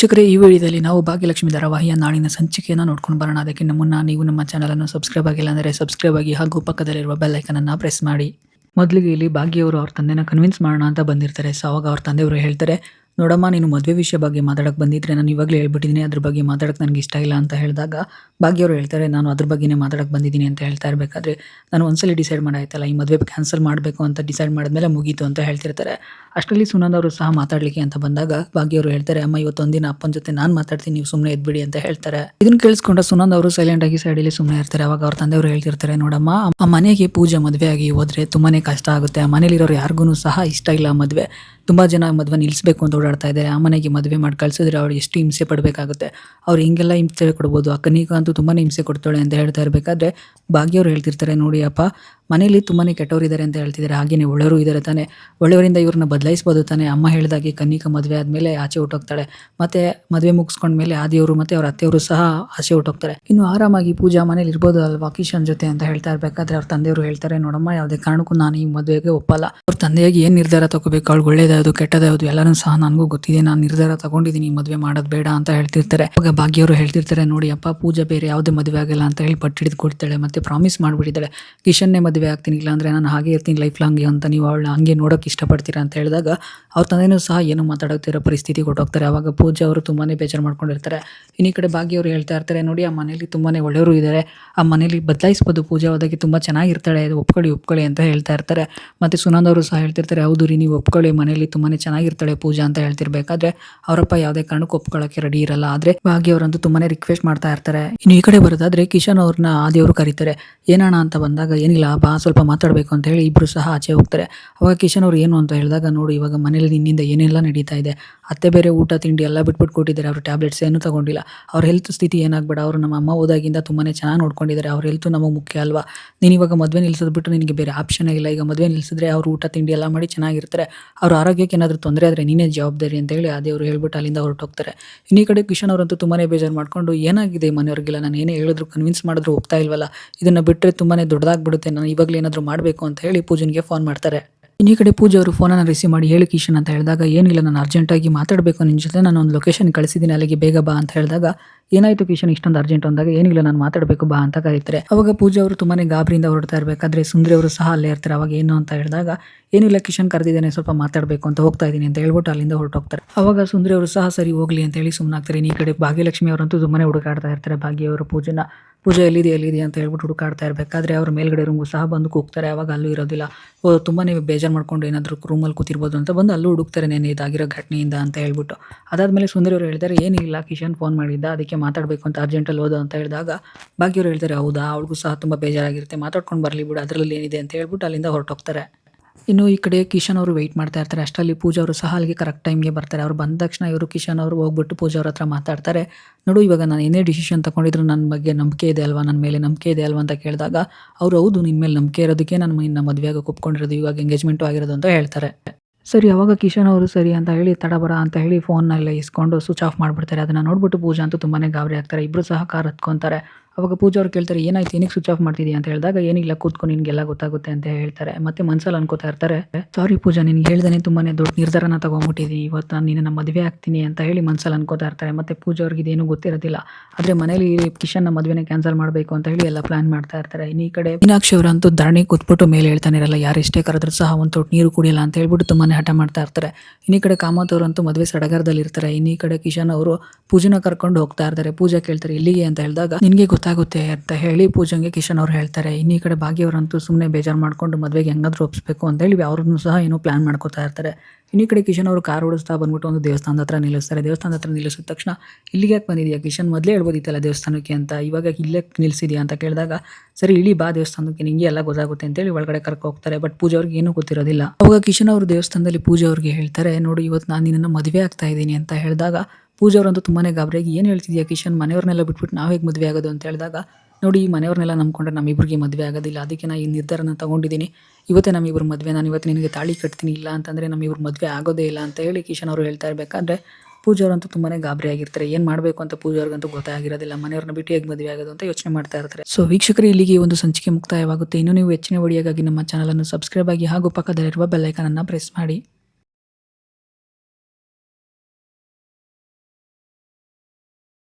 ವೀಕ್ಷಕರೇ, ಈ ವಿಡಿಯೋದಲ್ಲಿ ನಾವು ಭಾಗ್ಯಲಕ್ಷ್ಮಿ ಧಾರಾವಾಹಿಯ ನಾಳಿನ ಸಂಚಿಕೆಯನ್ನು ನೋಡ್ಕೊಂಡು ಬರೋಣ. ಅದಕ್ಕಿಂತ ಮುನ್ನ ನೀವು ನಮ್ಮ ಚಾನಲನ್ನು ಸಬ್ಸ್ಕ್ರೈಬ್ ಆಗಿಲ್ಲ ಅಂದರೆ ಸಬ್ಸ್ಕ್ರೈಬ್ ಆಗಿ ಹಾಗೂ ಪಕ್ಕದಲ್ಲಿರುವ ಬೆಲ್ ಅನ್ನು ಪ್ರೆಸ್ ಮಾಡಿ. ಮೊದಲಿಗೆ ಇಲ್ಲಿ ಭಾಗ್ಯವರು ಅವ್ರ ತಂದೆನ ಕನ್ವಿನ್ಸ್ ಮಾಡೋಣ ಅಂತ ಬಂದಿರ್ತಾರೆ. ಸೊ, ಅವಾಗ ಅವ್ರ ತಂದೆಯವರು ಹೇಳ್ತಾರೆ ನೋಡಮ್ಮ, ನೀನು ಮದುವೆ ವಿಷಯ ಬಗ್ಗೆ ಮಾತಾಡಕ್ಕೆ ಬಂದಿದ್ರೆ ನಾನು ಇವಾಗಲೇ ಹೇಳ್ಬಿಟ್ಟಿದ್ದೀನಿ. ಅದ್ರ ಬಗ್ಗೆ ಮಾತಾಡಕ್ಕೆ ನನಗೆ ಇಷ್ಟ ಇಲ್ಲ ಅಂತ ಹೇಳಿದಾಗ ಭಾಗ್ಯವರು ಹೇಳ್ತಾರೆ, ನಾನು ಅದ್ರ ಬಗ್ಗೆನೇ ಮಾತಾಡಕ್ಕೆ ಬಂದಿದ್ದೀನಿ ಅಂತ ಹೇಳ್ತಾ ಇರಬೇಕಾದ್ರೆ ನಾನು ಒಂದ್ಸಲಿ ಡಿಸೈಡ್ ಮಾಡಾಯ್ತಲ್ಲ, ಈ ಮದುವೆ ಕ್ಯಾನ್ಸಲ್ ಮಾಡಬೇಕು ಅಂತ ಡಿಸೈಡ್ ಮಾಡಿದ್ಮೇಲೆ ಮುಗೀತು ಅಂತ ಹೇಳ್ತಿರ್ತಾರೆ. ಅಷ್ಟರಲ್ಲಿ ಸುನಂದ್ ಅವರು ಸಹ ಮಾತಾಡಲಿಕ್ಕೆ ಅಂತ ಬಂದಾಗ ಭಾಗ್ಯವರು ಹೇಳ್ತಾರೆ, ಅಮ್ಮ, ಇವತ್ತೊಂದಿನ ಅಪ್ಪನ ಜೊತೆ ನಾನು ಮಾತಾಡ್ತೀನಿ, ನೀವು ಸುಮ್ಮನೆ ಎದ್ಬಿಡಿ ಅಂತ ಹೇಳ್ತಾರೆ. ಇದನ್ನ ಕೇಳಿಸ್ಕೊಂಡ ಸುನಂದ್ ಅವರು ಸೈಲೆಂಟ್ ಆಗಿ ಸೈಡಲ್ಲಿ ಸುಮ್ಮನೆ ಇರ್ತಾರೆ. ಅವಾಗ ಅವ್ರ ತಂದೆಯವರು ಹೇಳ್ತಿರ್ತಾರೆ, ನೋಡಮ್ಮ, ಆ ಮನೆಗೆ ಪೂಜೆ ಮದುವೆ ಆಗಿ ಹೋದ್ರೆ ತುಂಬಾ ಕಷ್ಟ ಆಗುತ್ತೆ. ಆ ಮನೇಲಿರೋರು ಯಾರಿಗೂ ಸಹ ಇಷ್ಟ ಇಲ್ಲ ಮದುವೆ. ತುಂಬಾ ಜನ ಮದುವೆ ನಿಲ್ಲಿಸಬೇಕು ಅಂತ ಓಡಾಡ್ತಾ ಇದ್ದಾರೆ. ಆ ಮನೆಗೆ ಮದುವೆ ಮಾಡಿ ಕಳ್ಸಿದ್ರೆ ಅವ್ರು ಎಷ್ಟು ಹಿಂಸೆ ಪಡಬೇಕಾಗುತ್ತೆ. ಅವ್ರು ಹಿಂಗೆಲ್ಲ ಹಿಂಸೆ ಕೊಡ್ಬೋದು? ಅಕ್ಕನಿಗಂತೂ ತುಂಬಾ ಹಿಂಸೆ ಕೊಡ್ತಾಳೆ ಅಂತ ಹೇಳ್ತಾ ಇರಬೇಕಾದ್ರೆ ಭಾಗ್ಯವ್ರು ಹೇಳ್ತಿರ್ತಾರೆ, ನೋಡಿ ಅಪ್ಪ ಮನೇಲಿ ತುಂಬಾನೇ ಕೆಟ್ಟವರಿದ್ದಾರೆ ಅಂತ ಹೇಳ್ತಿದ್ದಾರೆ ಹಾಗೇನೆ ಒಳ್ಳೆಯವರು ಇದ್ದಾರೆ ತಾನೆ. ಒಳ್ಳೆಯವರಿಂದ ಇವ್ರನ್ನ ಬದಲಾಯಿಸ್ಬೋದು ತಾನೆ. ಅಮ್ಮ ಹೇಳಿದಾಗೆ ಕನ್ನಿಕ ಮದುವೆ ಆದಮೇಲೆ ಆಚೆ ಹುಟ್ಟೋಗ್ತಾಳೆ. ಮತ್ತೆ ಮದುವೆ ಮುಗಿಸ್ಕೊಂಡ್ಮೇಲೆ ಆದಿಯವರು ಮತ್ತೆ ಅವ್ರ ಅತ್ತೆಯವರು ಸಹ ಆಚೆ ಹುಟ್ಟೋಗ್ತಾರೆ. ಇನ್ನು ಆರಾಮಾಗಿ ಪೂಜಾ ಮನೇಲಿ ಇರ್ಬೋದು ಅಲ್ವಾ? ಕಿಶನ್ ಜೊತೆ ಅಂತ ಹೇಳ್ತಾ ಇರ್ಬೇಕಾದ್ರೆ ಅವ್ರ ತಂದೆಯವರು ಹೇಳ್ತಾರೆ, ನೋಡಮ್ಮ, ಯಾವುದೇ ಕಾರಣಕ್ಕೂ ನಾನು ಈ ಮದುವೆಗೆ ಒಪ್ಪಲ್ಲ. ಅವ್ರ ತಂದೆಯಾಗಿ ಏನು ನಿರ್ಧಾರ ತಗೋಬೇಕು? ಅವ್ಳು ಒಳ್ಳೇದಾದ್ರು ಕೆಟ್ಟದಾದ್ರು ಎಲ್ಲರೂ ಸಹ ನನಗೂ ಗೊತ್ತಿದೆ. ನಾನು ನಿರ್ಧಾರ ತಗೊಂಡಿದ್ದೀನಿ, ಈ ಮದುವೆ ಮಾಡೋದು ಬೇಡ ಅಂತ ಹೇಳ್ತಿರ್ತಾರೆ. ಅವಾಗ ಭಾಗ್ಯವರು ಹೇಳ್ತಿರ್ತಾರೆ, ನೋಡಿ ಅಪ್ಪ, ಪೂಜಾ ಬೇರೆ ಯಾವುದೇ ಮದುವೆ ಆಗಲ್ಲ ಅಂತ ಹೇಳಿ ಪಟ್ಟಿಡಿದು ಕೊಡ್ತಾಳೆ, ಮತ್ತೆ ಪ್ರಾಮಿಸ್ ಮಾಡಿಬಿಟ್ಟಿದ್ದಾಳೆ. ಕಿಶನ್ನೇ ಮದುವೆ ಆಗ್ತೀನಿ, ಇಲ್ಲಾಂದರೆ ನಾನು ಹಾಗೆ ಇರ್ತೀನಿ ಲೈಫ್ ಲಾಂಗ್ ಅಂತ ನೀವು ಅವಳನ್ನ ಹಂಗೆ ನೋಡೋಕೆ ಇಷ್ಟಪಡ್ತೀರಾ ಅಂತ ಹೇಳಿದಾಗ ಅವ್ರ ತಂದೆನೂ ಸಹ ಏನು ಮಾತಾಡೋತಿರೋ ಪರಿಸ್ಥಿತಿ ಕೊಟ್ಟೋಗ್ತಾರೆ ಆವಾಗ ಪೂಜಾ ಅವರು ತುಂಬಾನೇ ಬೇಜಾರು ಮಾಡ್ಕೊಂಡಿರ್ತಾರೆ. ಇನ್ನೀ ಈ ಕಡೆ ಭಾಗ್ಯ ಅವರು ಹೇಳ್ತಾ ಇರ್ತಾರೆ, ನೋಡಿ, ಆ ಮನೇಲಿ ತುಂಬಾನೇ ಒಳ್ಳೆಯವರು ಇದ್ದಾರೆ ಆ ಮನೇಲಿ ಬದಲಾಯಿಸ್ಬೋದು. ಪೂಜಾ ಹೋದಾಗ ತುಂಬ ಚೆನ್ನಾಗಿರ್ತಾಳೆ. ಅದು ಒಪ್ಕೊಳ್ಳಿ ಒಪ್ಕೊಳ್ಳಿ ಅಂತ ಹೇಳ್ತಾ ಇರ್ತಾರೆ. ಮತ್ತೆ ಸುನಂದ್ ಅವರು ಸಹ ಹೇಳ್ತಿರ್ತಾರೆ, ಹೌದು ರೀ, ನೀವು ಒಪ್ಕೊಳ್ಳಿ. ಮನೇಲಿ ತುಂಬಾನೇ ಚೆನ್ನಾಗಿರ್ತಾಳೆ ಪೂಜಾ ಅಂತ ಹೇಳ್ತಿರ್ಬೇಕಾದ್ರೆ ಅವರಪ್ಪ ಯಾವುದೇ ಕಾರಣಕ್ಕೂ ಒಪ್ಕೊಳ್ಳೋಕೆ ರೆಡಿ ಇರಲ್ಲ. ಆದ್ರೆ ಭಾಗ್ಯ ಅವರಂತೂ ತುಂಬಾನೇ ರಿಕ್ವೆಸ್ಟ್ ಮಾಡ್ತಾ ಇರ್ತಾರೆ. ಇನ್ನು ಈ ಕಡೆ ಬರೋದಾದ್ರೆ ಕಿಶನ್ ಅವ್ರನ್ನ ಆದಿಯವರು ಕರೀತಾರೆ. ಏನಣ್ಣ ಅಂತ ಬಂದಾಗ, ಏನಿಲ್ಲ ಸ್ವಲ್ಪ ಮಾತಾಡಬೇಕು ಅಂತ ಹೇಳಿ ಇಬ್ಬರು ಸಹ ಆಚೆ ಹೋಗ್ತಾರೆ. ಅವಾಗ ಕಿಶನ್ ಅವರು ಏನು ಅಂತ ಹೇಳಿದಾಗ, ನೋಡಿ, ಇವಾಗ ಮನೇಲಿ ನಿನ್ನಿಂದ ಏನೆಲ್ಲ ನಡೀತಾ ಇದೆ? ಅತ್ತೆ ಬೇರೆ ಊಟ, ತಿಂಡಿ ಎಲ್ಲ ಬಿಟ್ಬಿಟ್ಟು ಕೊಟ್ಟಿದ್ದಾರೆ. ಅವ್ರ ಟ್ಯಾಬ್ಲೆಟ್ಸ್ ಏನೂ ತಗೊಂಡಿಲ್ಲ. ಅವ್ರ ಹೆಲ್ತ್ ಸ್ಥಿತಿ ಏನಾಗಬೇಡ. ಅವರು ನಮ್ಮ ಅಮ್ಮ ಹೋದಾಗಿಂದ ತುಂಬಾ ಚೆನ್ನಾಗಿ ನೋಡ್ಕೊಂಡಿದ್ದಾರೆ. ಅವ್ರ ಹೆಲ್ತ್ ನಮಗೆ ಮುಖ್ಯ ಅಲ್ವಾ? ನೀನು ಇವಾಗ ಮದುವೆ ನಿಲ್ಸೋದು ನಿನಗೆ ಬೇರೆ ಆಪ್ಷನ್ ಇಲ್ಲ. ಈಗ ಮದುವೆ ನಿಲ್ಸಿದ್ರೆ ಅವ್ರು ಊಟ, ತಿಂಡಿ ಎಲ್ಲ ಮಾಡಿ ಚೆನ್ನಾಗಿರ್ತಾರೆ. ಅವ್ರ ಆರೋಗ್ಯಕ್ಕೆ ಏನಾದರೂ ತೊಂದರೆ ಆದರೆ ನೀನೇ ಜವಾಬ್ದಾರಿ ಅಂತ ಹೇಳಿ ಅದೇವರು ಹೇಳ್ಬಿಟ್ಟು ಅಲ್ಲಿಂದ ಹೊರಟೋಗ್ತಾರೆ ಇನ್ನೀ ಕಡೆ ಕಿಶನ್ ಅವರಂತೂ ತುಂಬಾ ಬೇಜಾರು ಮಾಡ್ಕೊಂಡು ಏನಾಗಿದೆ ಮನೆಯವ್ರಿಗೆಲ್ಲ? ನಾನು ಏನೇ ಹೇಳಿದ್ರು ಕನ್ವಿನ್ಸ್ ಮಾಡಿದ್ರು ಹೋಗ್ತಾ ಇಲ್ವಲ್ಲ? ಇದನ್ನು ಬಿಟ್ಟರೆ ತುಂಬಾ ದೊಡ್ಡದಾಗ್ಬಿಡುತ್ತೆ. ನಾನು ಇವಾಗಲೇ ಏನಾದರೂ ಮಾಡಬೇಕು ಅಂತ ಹೇಳಿ ಪೂಜನ್ಗೆ ಫೋನ್ ಮಾಡ್ತಾರೆ. ಇನ್ನು ಕಡೆ ಪೂಜೆ ಅವರು ಫೋನನ್ನು ರಿಸೀವ್ ಮಾಡಿ, ಹೇಳಿ ಕಿಶನ್ ಅಂತ ಹೇಳಿದಾಗ, ಏನಿಲ್ಲ, ನಾನು ಅರ್ಜೆಂಟಾಗಿ ಮಾತಾಡಬೇಕು ನಿನ್ನ ಜೊತೆ ನಾನು ಒಂದು ಲೊಕೇಶನ್ ಕಳಿಸಿದ್ದೀನಿ ಅಲ್ಲಿಗೆ ಬೇಗ ಬಾ ಅಂತ ಹೇಳಿದಾಗ ಏನಾಯ್ತು ಕಿಶನ್? ಇಷ್ಟೊಂದು ಅರ್ಜೆಂಟ್ ಅಂದಾಗ ಏನಿಲ್ಲ, ನಾನು ಮಾತಾಡಬೇಕು, ಬಾ ಅಂತ ಕರೀತಾರೆ ಅವಾಗ ಪೂಜಾ ಅವರು ತುಂಬಾನೇ ಗಾಬರಿಯಿಂದ ಹೊರಡ್ತಾ ಇರಬೇಕಾದ್ರೆ ಸುಂದ್ರಿ ಅವರು ಸಹ ಅಲ್ಲೇ ಇರ್ತಾರೆ. ಅವಾಗ ಏನು ಅಂತ ಹೇಳಿದಾಗ, ಏನಿಲ್ಲ ಕಿಶನ್, ಕರೆದಿದ್ದೇನೆ, ಸ್ವಲ್ಪ ಮಾತಾಡಬೇಕು ಅಂತ ಹೋಗ್ತಾ ಇದ್ದೀನಿ ಅಂತ ಹೇಳ್ಬಿಟ್ಟು ಅಲ್ಲಿಂದ ಹೊರಟೋಗ್ತಾರೆ. ಅವಾಗ ಸುಂದ್ರಿ ಅವರು ಸಹ ಸರಿ, ಹೋಗ್ಲಿ ಅಂತ ಹೇಳಿ ಸುಮ್ಮನಾಗ್ತಾರೆ ಈ ಕಡೆ ಭಾಗ್ಯಲಕ್ಷ್ಮಿ ಅವರಂತೂ ತುಂಬಾನೇ ಹುಡುಕಾಡ್ತಾ ಇರ್ತಾರೆ. ಭಾಗ್ಯ ಅವರು ಪೂಜೆನ, ಪೂಜೆ ಎಲ್ಲಿದೆ ಎಲ್ಲಿದೆ ಅಂತ ಹೇಳ್ಬಿಟ್ಟು ಹುಡುಕಾಡ್ತಾ ಇರಬೇಕಾದ್ರೆ ಅವ್ರ ಮೇಲ್ಗಡೆ ರೂಮ್ ಸಹ ಬಂದು ಕೂಗ್ತಾರೆ. ಅವಾಗ ಅಲ್ಲೂ ಇರೋದಿಲ್ಲ. ಓ, ತುಂಬಾನೇ ಬೇಜಾರು ಮಾಡ್ಕೊಂಡು ಏನಾದರೂ ರೂಮಲ್ಲಿ ಕೂತಿರ್ಬೋದು ಅಂತ ಬಂದು ಅಲ್ಲೂ ಹುಡುಕ್ತಾರೆ. ನೆನೆ ಇದಾಗಿರೋ ಘಟನೆಯಿಂದ ಅಂತ ಹೇಳ್ಬಿಟ್ಟು. ಅದಾದಮೇಲೆ ಸುಂದರಿ ಅವರು ಹೇಳ್ತಾರೆ ಏನಿಲ್ಲ ಕಿಶನ್ ಫೋನ್ ಮಾಡಿದ್ದ, ಅದಕ್ಕೆ ಮಾತಾಡಬೇಕು ಅಂತ ಅರ್ಜೆಂಟಲ್ಲಿ ಹೋದ ಅಂತ ಹೇಳಿದಾಗ, ಭಾಗ್ಯವ್ರು ಹೇಳ್ತಾರೆ, ಹೌದಾ, ಅವಳಿಗೂ ಸಹ ತುಂಬ ಬೇಜಾರಾಗಿರುತ್ತೆ, ಮಾತಾಡ್ಕೊಂಡು ಬರಲಿ ಬಿಡು ಅದರಲ್ಲಿ ಏನಿದೆ ಅಂತ ಹೇಳ್ಬಿಟ್ಟು ಅಲ್ಲಿಂದ ಹೊರಟೋಗ್ತಾರೆ. ಇನ್ನು ಈ ಕಡೆ ಕಿಶನ್ ಅವರು ವೆಯ್ಟ್ ಮಾಡ್ತಾ ಇರ್ತಾರೆ, ಅಷ್ಟರಲ್ಲಿ ಪೂಜಾ ಅವರು ಸಹ ಅಲ್ಲಿಗೆ ಕರೆಕ್ಟ್ ಟೈಮ್ಗೆ ಬರ್ತಾರೆ. ಅವ್ರು ಬಂದ ತಕ್ಷಣ ಇವರು ಕಿಶನ್ ಅವರು ಹೋಗ್ಬಿಟ್ಟು ಪೂಜಾ ಅವ್ರ ಹತ್ರ ಮಾತಾಡ್ತಾರೆ, ನೋಡು, ಇವಾಗ ನಾನು ಏನೇ ಡಿಸಿಷನ್ ತೊಗೊಂಡಿದ್ರು ನನ್ನ ಬಗ್ಗೆ ನಂಬಿಕೆ ಇದೆ ಅಲ್ವಾ ನನ್ನ ಮೇಲೆ ನಂಬಿಕೆ ಇದೆ ಅಲ್ವಾ ಅಂತ ಕೇಳಿದಾಗ, ಅವ್ರು ಹೌದು ನಿನ್ನ ಮೇಲೆ ನಂಬಿಕೆ ಇರೋದಕ್ಕೆ ನಾನು ಇನ್ನು ಮದುವೆಯಾಗ ಕುಪ್ಕೊಂಡಿರೋದು ಇವಾಗ ಎಂಗೇಜ್ಮೆಂಟು ಆಗಿರೋದು ಅಂತ ಹೇಳ್ತಾರೆ. ಸರಿ, ಅವಾಗ ಕಿಶನ್ ಅವರು ಸರಿ ಅಂತ ಹೇಳಿ ತಡಬರ ಅಂತ ಹೇಳಿ ಫೋನ್ನೆಲ್ಲ ಇಸ್ಕೊಂಡು ಸ್ವಿಚ್ ಆಫ್ ಮಾಡಿಬಿಡ್ತಾರೆ. ಅದನ್ನು ನೋಡ್ಬಿಟ್ಟು ಪೂಜಾ ಅಂತೂ ತುಂಬಾ ಗಾಬರಿ ಆಗ್ತಾರೆ. ಇಬ್ಬರು ಸಹ ಕಾರ್ ಹತ್ಕೊತಾರೆ. ಅವಾಗ ಪೂಜಾ ಅವ್ರು ಕೇಳ್ತಾರೆ, ಏನಾಯ್ತು, ಏನಕ್ಕೆ ಸ್ವಿಚ್ ಆಫ್ ಮಾಡ್ತಿದ್ಯಾ ಅಂತ ಹೇಳಿದಾಗ, ಏನಿಲ್ಲ ಕೂತ್ಕೊಂಡು ನಿನಗೆಲ್ಲ ಗೊತ್ತಾಗುತ್ತೆ ಅಂತ ಹೇಳ್ತಾರೆ. ಮತ್ತೆ ಮನ್ಸಲ್ಲಿ ಅನ್ಕೋತಾ ಇರ್ತಾರೆ ಸಾರಿ ಪೂಜಾ, ನಿನ್ಗೆ ಹೇಳ್ದೇನೆ ತುಂಬಾನೇ ದೊಡ್ಡ ನಿರ್ಧಾರನ ತಗೊಂಬಿಟ್ಟಿದ್ದೀನಿ ಇವತ್ತು ನಾನು ನಿನ್ನ ಮದುವೆ ಆಗ್ತೀನಿ ಅಂತ ಹೇಳಿ ಮನ್ಸಲ್ಲಿ ಅನ್ಕೋತಾ ಇರ್ತಾರೆ. ಮತ್ತೆ ಪೂಜಾ ಅವ್ರಿಗೆ ಇದೇನು ಗೊತ್ತಿರೋದಿಲ್ಲ. ಆದ್ರೆ ಮನೇಲಿ ಕಿಶನ್ನ ಮದುವೆನ ಕ್ಯಾನ್ಸಲ್ ಮಾಡಬೇಕು ಅಂತ ಹೇಳಿ ಎಲ್ಲ ಪ್ಲಾನ್ ಮಾಡ್ತಾ ಇರ್ತಾರೆ. ಇನ್ನು ಈ ಕಡೆ ಮೀನಾಕ್ಷಿ ಅವರಂತೂ ಧರಣಿ ಕೂತ್ಬಿಟ್ಟು ಮೇಲೆ ಹೇಳ್ತಾನೆ ಇರಲ್ಲ, ಯಾರು ಎಷ್ಟೇ ಕರೆದ್ರೂ ಸಹ ಒಂದು ತೊಟ್ಟು ನೀರು ಕುಡಿಯಲ್ಲ ಅಂತ ಹೇಳ್ಬಿಟ್ಟು ತುಂಬಾನೇ ಹಠ ಮಾಡ್ತಾ ಇರ್ತಾರೆ. ಇನ್ನು ಈ ಕಡೆ ಕಾಮತ್ ಅವರಂತೂ ಮದುವೆ ಸಡಗರದಲ್ಲಿ ಇರ್ತಾರೆ ಇನ್ನು ಈ ಕಡೆ ಕಿಶನ್ ಅವರು ಪೂಜನ ಕರ್ಕೊಂಡು ಹೋಗ್ತಾ ಇರ್ತಾರೆ. ಪೂಜಾ ಕೇಳ್ತಾರೆ ಇಲ್ಲಿಗೆ ಅಂತ ಹೇಳಿದಾಗ, ನಿನಗೆ ಗೊತ್ತಾಗುತ್ತೆ ಅಂತ ಹೇಳಿ ಪೂಜಂಗೆ ಕಿಶನ್ ಅವ್ರು ಹೇಳ್ತಾರೆ. ಇನ್ನು ಈ ಕಡೆ ಭಾಗ್ಯವರಂತೂ ಸುಮ್ಮನೆ ಬೇಜಾರು ಮಾಡ್ಕೊಂಡು ಮದುವೆಗೆ ಹೆಂಗಾದ್ರೂ ಒಪ್ಪಿಸ್ಬೇಕು ಅಂತ ಹೇಳಿ ಅವ್ರನ್ನೂ ಸಹ ಏನೋ ಪ್ಲಾನ್ ಮಾಡ್ಕೋತಾ ಇರ್ತಾರೆ. ಇನ್ನು ಕಡೆ ಕಿಶನ್ ಅವರು ಕಾರ್ ಓಡಿಸ್ತಾ ಬಂದ್ಬಿಟ್ಟು ಒಂದು ದೇವಸ್ಥಾನದ ಹತ್ರ ನಿಲ್ಲಿಸ್ತಾರೆ. ದೇವಸ್ಥಾನದ ಹತ್ರ ನಿಲ್ಲಿಸಿದ ತಕ್ಷಣ, ಇಲ್ಲಿಗೆ ಯಾಕೆ ಬಂದಿದೆಯಾ ಕಿಶನ್? ಮೊದಲೇ ಹೇಳ್ಬೋದಿತ್ತಲ್ಲ ದೇವಸ್ಥಾನಕ್ಕೆ ಅಂತ. ಇವಾಗ ಇಲ್ಲೇ ನಿಲ್ಲಿಸಿದೆಯಾ ಅಂತ ಕೇಳಿದಾಗ, ಸರಿ, ಇಳಿ ಬಾ ದೇವಸ್ಥಾನಕ್ಕೆ, ನಿಂಗೆ ಎಲ್ಲ ಗೊತ್ತಾಗುತ್ತೆ ಅಂತೇಳಿ ಒಳಗಡೆ ಕರ್ಕೊ ಹೋಗ್ತಾರೆ. ಬಟ್ ಪೂಜೆ ಅವ್ರಿಗೆ ಏನೂ ಗೊತ್ತಿರೋದಿಲ್ಲ. ಅವಾಗ ಕಿಶನ್ ಅವರು ದೇವಸ್ಥಾನದಲ್ಲಿ ಪೂಜೆ ಅವ್ರಿಗೆ ಹೇಳ್ತಾರೆ, ನೋಡಿ ಇವತ್ತು ನಾನು ನಿನ್ನನ್ನು ಮದುವೆ ಆಗ್ತಾ ಇದ್ದೀನಿ ಅಂತ ಹೇಳಿದಾಗ ಪೂಜೆ ಅವರಂತೂ ತುಂಬಾ ಗಾಬರಿಯಾಗಿ ಏನು ಹೇಳ್ತಿದ್ಯಾ ಕಿಶನ್? ಮನೆಯವ್ರನ್ನೆಲ್ಲ ಬಿಟ್ಬಿಟ್ಟು ನಾವು ಹೇಗೆ ಮದುವೆ ಆಗೋದು ಅಂತ ಹೇಳಿದಾಗ, ನೋಡಿ ಈ ಮನೆಯವ್ರನ್ನೆಲ್ಲ ನಂಬ್ಕೊಂಡ್ರೆ ನಮ್ಮಿಬ್ರಿಗೆ ಮದುವೆ ಆಗೋದಿಲ್ಲ. ಅದಕ್ಕೆ ನಾನು ಈ ನಿರ್ಧಾರನ ತಗೊಂಡಿದ್ದೀನಿ. ಇವತ್ತೇ ನಮ್ಮಿಬ್ರು ಮದುವೆ, ನಾನು ಇವತ್ತು ನಿನಗೆ ತಾಳಿ ಕಟ್ತೀನಿ, ಇಲ್ಲ ಅಂತಂದರೆ ನಮ್ಮಿಬ್ರು ಮದುವೆ ಆಗೋದೇ ಇಲ್ಲ ಅಂತ ಹೇಳಿ ಕಿಶನ್ ಅವರು ಹೇಳ್ತಾ ಇರಬೇಕಾದ್ರೆ, ಪೂಜಾ ಅವರಂತೂ ತುಂಬಾ ಗಾಬರಿ ಆಗಿರ್ತಾರೆ ಏನು ಮಾಡಬೇಕು ಅಂತ ಪೂಜಾ ಅವ್ರಿಗಂತೂ ಗೊತ್ತಾಗಿರೋದಿಲ್ಲ. ಮನೆಯವ್ರನ್ನ ಬಿಟ್ಟು ಹೇಗೆ ಮದುವೆ ಆಗೋದು ಅಂತ ಯೋಚನೆ ಮಾಡ್ತಾ ಇರ್ತಾರೆ. ಸೊ ವೀಕ್ಷಕರು, ಇಲ್ಲಿಗೆ ಒಂದು ಸಂಚಿಕೆ ಮುಕ್ತಾಯವಾಗುತ್ತೆ. ಇನ್ನು ನೀವು ಹೆಚ್ಚಿನ ಒಡಿಯಾಗಿ ನಮ್ಮ ಚಾನಲನ್ನು ಸಬ್ಸ್ಕ್ರೈಬ್ ಆಗಿ ಹಾಗೂ ಪಕ್ಕದಲ್ಲಿರುವ ಬೆಲ್ಲೈಕನನ್ನು ಪ್ರೆಸ್ ಮಾಡಿ.